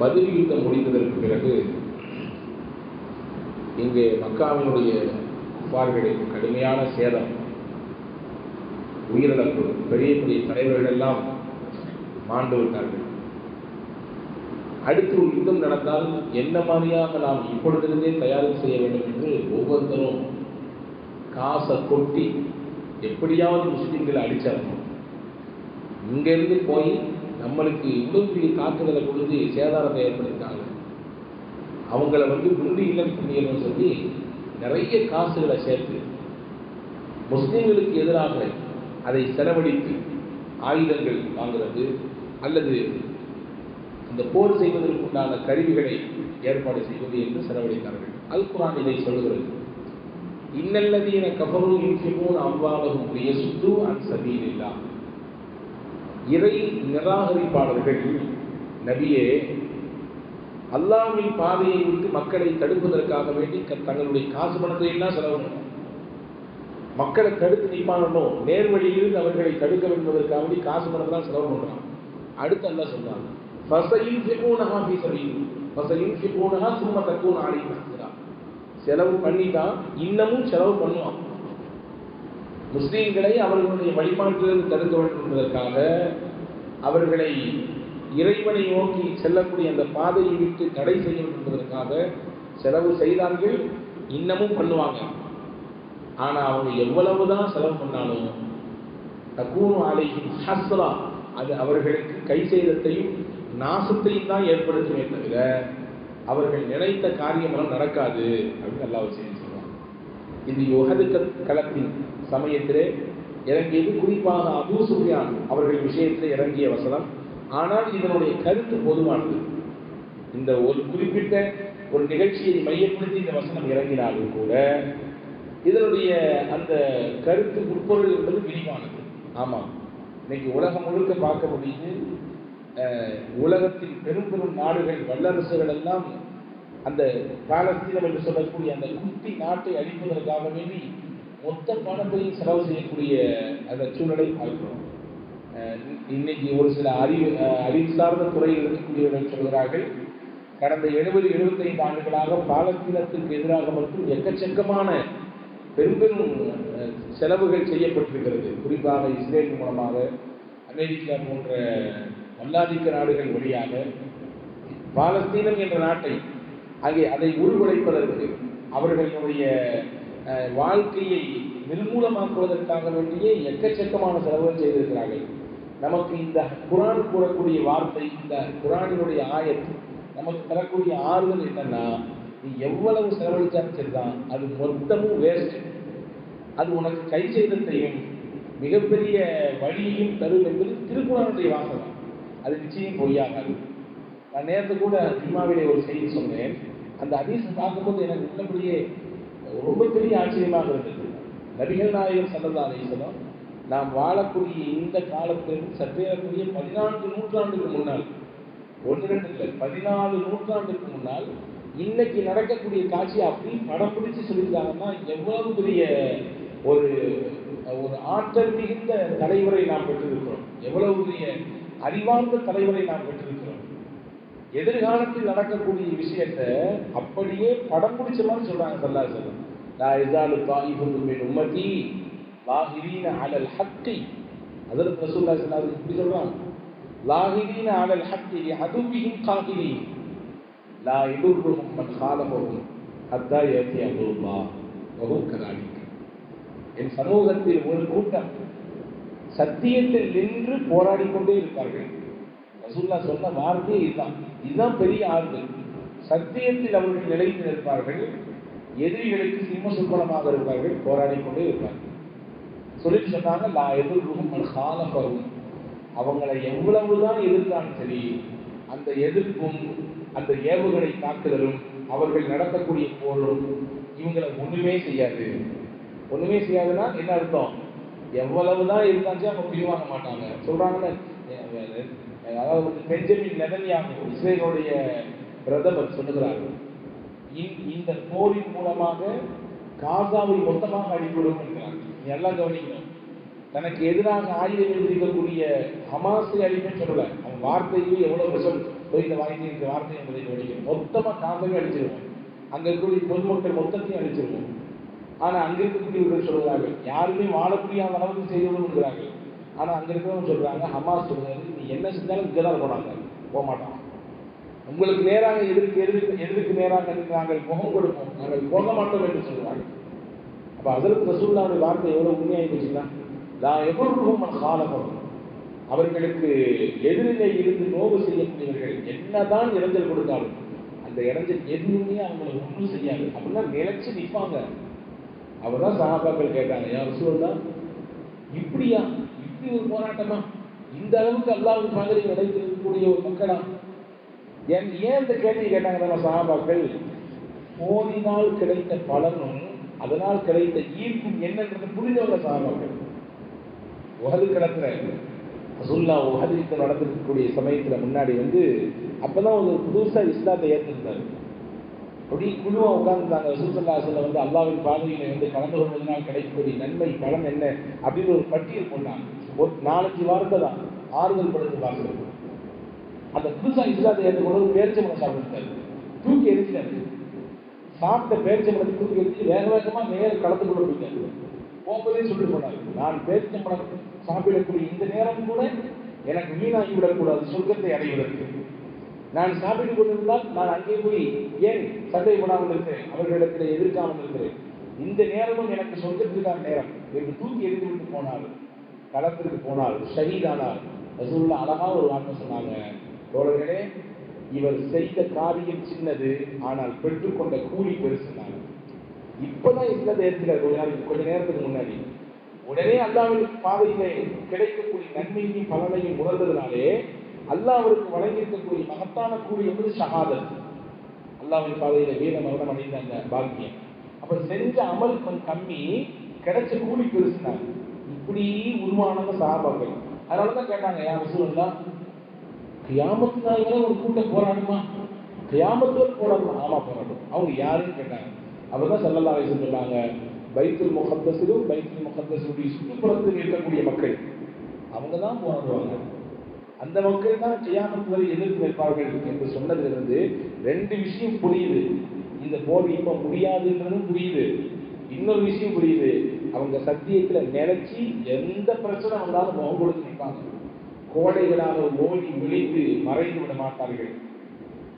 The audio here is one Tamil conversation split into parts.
பதில் யுத்தம் முடிந்ததற்கு பிறகு இங்கே மக்காவினுடைய குஃபார்களுக்கு கடுமையான சேதம் உயிரிழப்பு பெரிய பெரிய தலைவர்கள் எல்லாம் மாண்டு விட்டார்கள். அடுத்து ஒரு யுத்தம் நடந்தால் என்ன மாதிரியாக நாம் இப்பொழுதிருந்தே தயார் செய்ய வேண்டும் என்று ஒவ்வொருத்தரும் காசை கொட்டி எப்படியாவது முஸ்லீம்களை அடிச்சார்கள் இங்கிருந்து போய் நம்மளுக்கு இவ்வளவு பெரிய தாக்குதலை கொடுத்து சேதாரத்தை ஏற்படுத்திட்டாங்க. அவங்கள வந்து குண்டு இல்லம் பண்ணிடணும்னு சொல்லி நிறைய காசுகளை சேர்த்து முஸ்லீம்களுக்கு எதிராக அதை செலவழித்து ஆயுதங்கள் வாங்குறது அல்லது அந்த போர் செய்வதற்குண்டான கருவிகளை ஏற்பாடு செய்வது என்று செலவழித்தார்கள். அல் குரான் இதை சொல்லுகிறது இன்னல்லதீன கஃபரு யுன்ஃபிகூன் அம்வாலஹும் லியசுத்து அன் சபீலில்லாஹ். இறை நிராகரிப்பாளர்கள் நபியே அல்லாவின் பாதையை விட்டு மக்களை தடுப்பதற்காக வேண்டி க- தங்களுடைய காசு பணத்தை எல்லாம் செலவு மக்களை தடுத்து நிப்பானணும் நேர்வழியிலிருந்து அவர்களை தடுக்க வேண்டுவதற்காக வேண்டி காசு பணத்தெல்லாம் செலவு பண்ணுறான் அடுத்து அல்ல சொல்றாங்க ஃபசயுன்ஃபிகூனஹா ஃபீ சபீல் ஃபசயுன்ஃபிகூனஹா சும்ம தக்கூன அலைஹிம் ஹஸ்ரா செலவு பண்ணிட்டான் இன்னமும் செலவு பண்ணுவான். முஸ்லீம்களை அவர்களுடைய வழிபாட்டிலிருந்து தடுக்க வேண்டும் என்பதற்காக அவர்களை இறைவனை நோக்கி செல்லக்கூடிய அந்த பாதையை விட்டு தடை செய்ய வேண்டும் என்பதற்காக செலவு செய்தார்கள் இன்னமும் பண்ணுவாங்க. ஆனால் அவங்க எவ்வளவுதான் செலவு பண்ணாலும் தக்கூனு ஆலையும் ஹஸ்ரா அது அவர்களுக்கு கை செய்தத்தையும் நாசத்தையும் தான் ஏற்படுத்துமே தவிர அவர்கள் நினைத்த காரியமெல்லாம் நடக்காது அப்படின்னு நல்லா செய்தி இது யுகது களத்தின் சமயத்திலே இறங்கியது குறிப்பாக அபூ சுஃபியான் அவர்கள் விஷயத்தில் இறங்கிய வசனம். ஆனால் இதனுடைய கருத்து பொதுவானது. இந்த ஒரு குறிப்பிட்ட ஒரு நிகழ்ச்சியை மையப்படுத்தி இந்த வசனம் இறங்கினாலும் கூட இதனுடைய அந்த கருத்து உட்பொருள் என்பது விரிவானது. ஆமாம். இன்னைக்கு உலகம் முழுக்க பார்க்க முடியுது உலகத்தின் பெரும் பெரும் நாடுகள் வல்லரசுகள் எல்லாம் அந்த பாலஸ்தீனம் என்று சொல்லக்கூடிய அந்த குட்டி நாட்டை அழிப்பதற்காக வேண்டி மொத்த பணத்தையும் செலவு செய்யக்கூடிய அந்த சூழலை பார்க்கிறோம் இன்னைக்கு ஒரு சில அறிவு அறிவு சார்ந்த துறையில் இருக்கக்கூடியவர்கள் சொல்கிறார்கள் கடந்த எழுபது எழுபத்தைந்து ஆண்டுகளாக பாலஸ்தீனத்திற்கு எதிராக மட்டும் எக்கச்சக்கமான பெரும் பெரும் செலவுகள் செய்யப்பட்டிருக்கிறது. குறிப்பாக இஸ்ரேல் மூலமாக அமெரிக்கா போன்ற வல்லாதிக்க நாடுகள் வழியாக. பாலஸ்தீனம் என்ற நாட்டை அங்கே அதை உருவடைப்பதற்கு அவர்களுடைய வாழ்க்கையை நிர்மூலமாக்குவதற்காக வேண்டியே எக்கச்சக்கமான செலவுகள் செய்திருக்கிறார்கள். நமக்கு இந்த குரான் கூறக்கூடிய வார்த்தை இந்த குரானினுடைய ஆயத்து நமக்கு தரக்கூடிய ஆறுதல் என்னன்னா நீ எவ்வளவு செலவழிச்சாலும் சரிதான் அது மொத்தமும் வேஸ்ட் அது உனக்கு கை செய்தத்தையும் மிகப்பெரிய வழியையும் தரும் என்பது திருக்குறானுடைய வாசகம். அது நிச்சயம் பொய்யாகாது. நான் நேரத்தை கூட சினிமாவிலே ஒரு செய்தி சொன்னேன். அந்த அதிசம் பார்க்கும்போது எனக்கு உள்ளபடியே ரொம்ப பெரிய ஆச்சரியமாக இருந்தது. நபிகள் நாயகர் சல்லல்லா அலிஸ்லாம் நாம் வாழக்கூடிய இந்த காலத்திலிருந்து சற்றேறக்கூடிய பதினான்கு நூற்றாண்டுக்கு முன்னால் ஒன்று ரெண்டு இல்லை பதினாலு நூற்றாண்டுக்கு முன்னால் இன்னைக்கு நடக்கக்கூடிய காட்சியை அப்படி படம் பிடிச்சு சொல்லியிருக்காங்கன்னா எவ்வளவு பெரிய ஒரு ஒரு ஆற்றல் மிகுந்த தலைவரை நாம் பெற்றிருக்கிறோம். எவ்வளவு பெரிய அறிவார்ந்த தலைவரை நாம் பெற்றிருக்கிறோம். எதிர்காலத்தில் நடக்கக்கூடிய விஷயத்தை அப்படியே படம் பிடிச்ச மாதிரி சொல்றாங்க சல்லா சொல்லம் லா இசாலு தாயிபுன் மின் உம்மதி லாஹிரீன அலல் ஹக்கி. அதற்கு ரசூல்லா சொன்னார் இப்படி சொல்றாங்க. லாஹிரீன அலல் ஹக்கி அதுவியும் காகிரி லா யதுர்ருஹும் மன் காலமஹும் ஹத்தா ஏத்தி அல்லாஹ் வகும் கதாலிக். என் சமூகத்தில் ஒரு கூட்டம் சத்தியத்தில் நின்று போராடி கொண்டே இருப்பார்கள். ரசூல்லா சொன்ன வார்த்தையே இதுதான். இதுதான் பெரிய ஆறுதல். சத்தியத்தில் அவர்கள் நிலைத்து நிற்பார்கள். எதிரிகளுக்கு சிம்ம சுப்பலமாக இருப்பார்கள். போராடி கொண்டே இருப்பார்கள். சொல்லிட்டு சொன்னாங்க லா எதிர்க்கும் காலம் பருவம் அவங்களை எவ்வளவுதான் எதிர்த்தாலும் சரி அந்த எதிர்ப்பும் அந்த ஏவுகணை தாக்குதலும் அவர்கள் நடத்தக்கூடிய போரும் இவங்களை ஒண்ணுமே செய்யாது. ஒண்ணுமே செய்யாதுன்னா என்ன அர்த்தம்? எவ்வளவுதான் இருந்தாச்சு அவங்க பிரிவாங்க மாட்டாங்க. சொல்றாங்கன்னு அதாவது பெஞ்சமின் நெதன்யாகு இஸ்ரேலுடைய பிரதமர் சொல்லுகிறார்கள் இந்த போரின் மூலமாக காசாவை மொத்தமாக அழிவிடும் என்கிறார். எல்லாம் கவனிக்கணும் தனக்கு எதிராக ஆயுதம் எழுதிக்கக்கூடிய ஹமாஸை அழிப்பே சொல்லல. அவன் வார்த்தைக்கு எவ்வளவு விஷம் போய் இந்த இந்த வார்த்தை என்பதை கவனிக்கணும். மொத்தமாக காசவே அடிச்சிருவோம் அங்கே இருக்கக்கூடிய பொதுமக்கள் மொத்தத்தையும் அடிச்சிருவோம் ஆனால் அங்கே இருக்கக்கூடியவர்கள் சொல்கிறார்கள் யாருமே வாழ முடியாத அளவுக்கு செய்து விடுகிறார்கள் ஆனால் அங்கே இருக்கிறவங்க சொல்கிறாங்க ஹமாஸ் சொல்கிறாரு என்ன செஞ்சாலும் இங்கே தான் போனாங்க போக மாட்டான் உங்களுக்கு நேராக எதிர்க்கு எதிர்க்கு எதிர்க்கு நேராக நாங்கள் முகம் கொடுப்போம். நாங்கள் போக மாட்டோம் என்று சொல்கிறாங்க அப்போ அதற்கு ரசூல்லாவுடைய வார்த்தை எவ்வளோ உண்மையாக இருந்துச்சுன்னா நான் எவ்வளவு காலகம் அவர்களுக்கு எதிரிலே இருந்து நோவு செய்யக்கூடியவர்கள் என்னதான் இறைஞ்சல் கொடுத்தாலும் அந்த இறைஞ்சல் எதுவுமே அவங்களை ஒன்றும் செய்யாது. அப்படின்னா நிலைச்சு நிற்பாங்க அவர் தான் சகாபாக்கள் கேட்டாங்க யார் ரசூல்லா இப்படியா? இப்படி ஒரு போராட்டமா? இந்த அளவுக்கு அல்லாஹ் மாதிரி நடைபெறக்கூடிய ஒரு மக்களா? ஏன் ஏன் இந்த கேள்வி கேட்டாங்க நம்ம சகாபாக்கள் போரினால் கிடைத்த பலனும் அதனால் கிடைத்த ஈர்ப்பும் என்னன்றது புரிந்தவங்க சகாபாக்கள் உகது கிடத்துல ரசூல்லா உகதிக்கு நடந்திருக்கக்கூடிய சமயத்துல முன்னாடி வந்து அப்பதான் ஒரு புதுசா இஸ்லாத்தை ஏற்றிருந்தாரு அப்படி குழுவா உட்கார்ந்துருந்தாங்க ரசூசல்லாசில் வந்து அல்லாவின் பாதையில வந்து கலந்து கொள்வதனால் கிடைக்கக்கூடிய நன்மை பலன் என்ன? அப்படின்னு ஒரு பட்டியல் போனாங்க ஒரு நாலஞ்சு வாரத்தை தான். ஆறுதல் படுத்து பார்க்கறது அந்த புதுசா இஸ்லாத்தை ஏற்றுக்கொண்டு பேரிச்சம்பளம் சாப்பிட்டாரு தூக்கி எரிஞ்சிட்டாரு. சாப்பிட்ட பேரிச்சம்பளத்தை தூக்கி எரிஞ்சு வேக வேகமா நேர கலந்து கொண்டு போயிட்டாரு போகும்போதே சொல்லிட்டு போனாரு. நான் பேரிச்சம்பளம் சாப்பிடக்கூடிய இந்த நேரம் கூட எனக்கு வீணாகி விடக்கூடாது. சொர்க்கத்தை அடைவதற்கு. நான் சாப்பிட்டுக் கொண்டிருந்தால் நான் அங்கே போய் ஏன் சண்டை போடாமல் இருக்கிறேன்? அவர்களிடத்தில் எதிர்க்காமல் இருக்கிறேன். இந்த நேரமும் எனக்கு சொர்க்கத்திற்கான நேரம் என்று தூக்கி எரிந்து விட்டு போனாலும் களத்திற்கு போனால் ஷஹீதானார் ரசூல்லா அழகா ஒரு வார்த்தை சொன்னாங்க. தோழர்களே இவர் செய்த காரியம் சின்னது ஆனால் பெற்றுக்கொண்ட கூலி பெருசுனாங்க இப்பதான் இஸ்லாத்தை ஏற்றுக்கிறார் கொஞ்ச நாளைக்கு கொஞ்ச நேரத்துக்கு முன்னாடி. உடனே அல்லாவின் பாதையிலே கிடைக்கக்கூடிய நன்மையையும் பலனையும் உணர்ந்ததுனாலே அல்லாஹ் அவருக்கு வழங்கியிருக்கக்கூடிய மகத்தான கூலி என்பது ஷஹாதத். அல்லாவின் பாதையில வீர மரணம் அடைந்த அந்த பாக்கியம். அப்ப செஞ்ச அமல் கொஞ்சம் கம்மி கிடைச்ச கூலி பெருசுனாங்க இப்படி உருவானவங்க சகாபாக்கள் அதனாலதான் கேட்டாங்க யார் ரசூல்லா கியாமத்து நாள் வரை ஒரு கூட்டம் போராடுமா? கியாமத்து வரை போராடுமா? ஆமா போராடும் அவங்க யாருன்னு கேட்டாங்க. அவர் தான் சல்லல்லா வயசு சொன்னாங்க பைத்துல் முகத்தசிலும் பைத்துல் முகத்தசிலுடைய சுற்றுப்புறத்தில் இருக்கக்கூடிய மக்கள் அவங்க தான் போராடுவாங்க. அந்த மக்கள் தான் கியாமத்து வரை எதிர்த்து நிற்பார்கள் என்று சொன்னதிலிருந்து ரெண்டு விஷயம் புரியுது. இந்த போர் இப்ப முடியாதுன்றதும் புரியுது. இன்னொரு விஷயம் புரியுது. அவங்க சத்தியத்துல நினைச்சி எந்த பிரச்சனை வந்தாலும் முகம் கொடுத்து நிற்பாங்க. கோடைகளாக ஓடி விழித்து மறைந்து விட மாட்டார்கள்.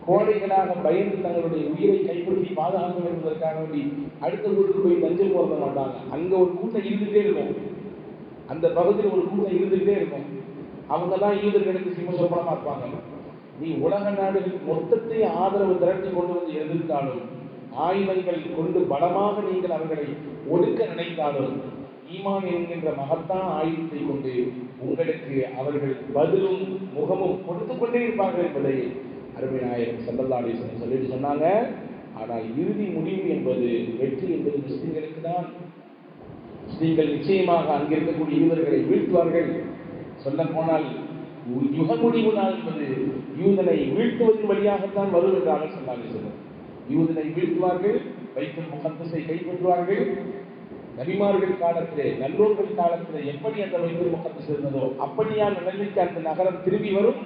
கோடைகளாக பயந்து தங்களுடைய உயிரை கைப்படுத்தி பாதுகாக்க வேண்டுவதற்காக வேண்டி அடுத்த ஊருக்கு போய் தஞ்சம் போட மாட்டாங்க. அங்க ஒரு கூட்டம் இருந்துகிட்டே இருக்கும். அந்த பகுதியில் ஒரு கூட்டம் இருந்துகிட்டே இருக்கும். அவங்க தான் யூதர்களுக்கு சிம்மசோபனமா இருப்பாங்க. நீ உலக நாடுகள் மொத்தத்தை ஆதரவு திரட்டி கொண்டு வந்து எதிர்த்தாலும் ஆயுதங்கள் கொண்டு பலமாக நீங்கள் அவர்களை ஒடுக்க நினைத்தாலும் ஈமான் என்கின்ற மகத்தான ஆயுதத்தை கொண்டு உங்களுக்கு அவர்கள் பதிலும் முகமும் கொடுத்து கொண்டே இருப்பார்கள் என்பதை அருமை நாயகம் சொல்லிட்டு சொன்னாங்க. ஆனால் இறுதி முடிவு என்பது வெற்றி என்பது முஸ்லீம்களுக்கு தான். முஸ்லீம்கள் நிச்சயமாக அங்கிருக்கக்கூடிய யூதர்களை வீழ்த்துவார்கள். சொல்ல போனால் யுக முடிவு நாள் என்பது யூதனை வீழ்த்துவதன் வழியாகத்தான் வரும் என்றாக சொன்னாங்க. யூதனை வீழ்த்துவார்கள் வைக்கும் முகத்தசை கைப்பற்றுவார்கள். நபிமார்கள் காலத்திலே நல்லோர்கள் காலத்திலே எப்படி அந்த வைத்தல் முகத்து சேர்ந்ததோ அப்படியான நிலைமைக்கு அந்த நகரம் திரும்பி வரும்.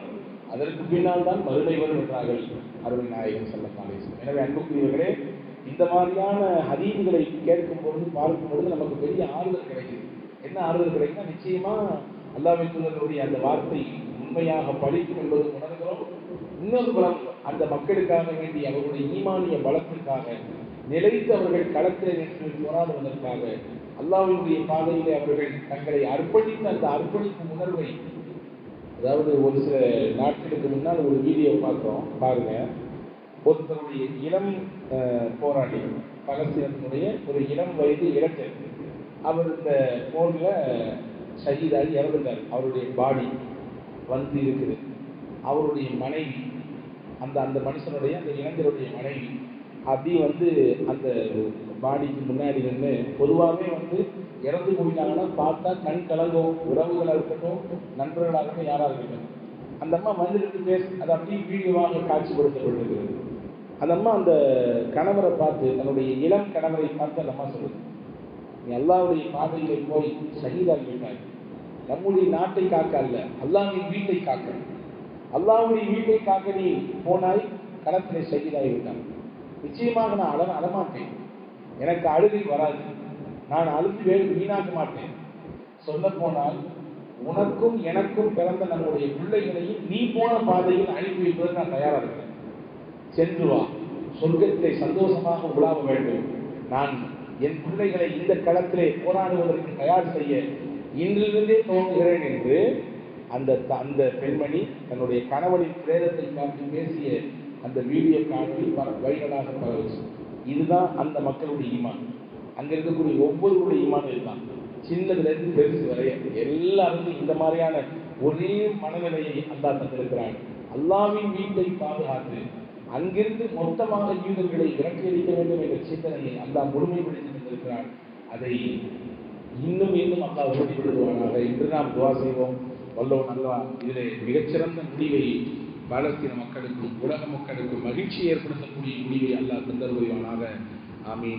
அதற்கு பின்னால் தான் மறுமை வரும் என்றார்கள் அருள் நாயகன் செல்லக்காலே எனவே அன்புக்குரியவர்களே இந்த மாதிரியான ஹதீதுகளை கேட்கும் பொழுது பார்க்கும் பொழுது நமக்கு பெரிய ஆறுதல் கிடைக்குது. என்ன ஆறுதல் கிடைக்குன்னா நிச்சயமா அல்லாவின் தூதருடைய அந்த வார்த்தை உண்மையாக பழிக்கும் என்பது உணர்கிறோம். இன்னொரு புறம் அந்த மக்களுக்காக வேண்டி அவர்களுடைய ஈமானிய பலத்திற்காக நிலைத்து அவர்கள் களத்தில் நின்று போராடுவதற்காக அல்லாவுடைய பாதையிலே அவர்கள் தங்களை அர்ப்பணித்த அந்த அர்ப்பணிக்கும் உணர்வை அதாவது ஒரு சில நாட்களுக்கு முன்னால் ஒரு வீடியோ பார்த்தோம் பாருங்க. ஒருத்தருடைய இளம் போராளி பலஸ்தீனத்தினுடைய ஒரு இளம் வயது இளைஞர். அவர் இந்த போரில் ஷஹீதாகி இறந்துட்டார் அவருடைய பாடி வந்து இருக்குது. அவருடைய மனைவி அந்த அந்த மனுஷனுடைய அந்த இளைஞருடைய மனைவி அப்படி வந்து அந்த பாடிக்கு முன்னாடி நின்று பொதுவாகவே வந்து இறந்து போயிட்டாங்கன்னா பார்த்தா கண் கலங்கும் உறவுகளாக இருக்கட்டும் நண்பர்களாக இருக்கட்டும் யாராக இருக்கட்டும். அந்த அம்மா வந்துட்டு பேச அது அப்படியே வீடியோவாக காட்சிப்படுத்தப்பட்டிருக்கிறது அந்த அம்மா அந்த கணவரை பார்த்து தன்னுடைய இளம் கணவரை பார்த்து அந்த அம்மா சொல்லுது நீ அல்லாவுடைய பாதையிலே போய் சகிதாகி விட்டாய். நம்முடைய நாட்டை காக்க அல்ல அல்லாவின் வீட்டை காக்க. அல்லாவுடைய வீட்டை காக்க நீ போனாய் களத்திலே ஷஹீதாகி விட்டான் நிச்சயமாக நான் அழ அழமாட்டேன். எனக்கு அழுகை வராது. நான் அழுது வேறு வீணாக்க மாட்டேன். சொல்ல போனால் உனக்கும் எனக்கும் பிறந்த நம்முடைய பிள்ளைகளையும் நீ போன பாதையில் அனுப்பி வைப்பதற்கு நான் தயாராக இருக்கிறேன். சென்று வா. சொர்க்கத்தை சந்தோஷமாக உலாவ வேண்டும். நான் என் பிள்ளைகளை இந்த களத்திலே போராடுவதற்கு தயார் செய்ய இன்றிலிருந்தே தோன்றுகிறேன் என்று அந்த த- அந்த பெண்மணி தன்னுடைய கணவனின் பிரேதத்தை காட்டி பேசிய அந்த வீடியோ காட்சி வைரலாக பரவுச்சு. இதுதான் அந்த மக்களுடைய ஈமான். அங்கே இருக்கக்கூடிய ஒவ்வொருவருடைய ஈமான் இதுதான். சின்னதுலேருந்து பெருசு வரைய எல்லாருமே இந்த மாதிரியான ஒரே மனநிலையை அல்லாஹ் தந்திருக்கிறான் அல்லாவின் வீட்டை பாதுகாத்து அங்கிருந்து மொத்தமாக யூதர்களை அளிக்க வேண்டும் என்ற சிந்தனையை அல்லா முழுமைப்படுத்தி தந்திருக்கிறான். அதை இன்னும் இன்னும் அல்லா உறுதிப்படுத்துவானாக. இன்று நாம் துவா செய்வோம். வல்லோன் அல்லாஹ் இதில் மிகச்சிறந்த முடிவை பாலஸ்தீன மக்களுக்கும் உலக மக்களுக்கும் மகிழ்ச்சி ஏற்படுத்தக்கூடிய முடிவை அல்லாஹ் தந்தருவானாக ஆமீன்.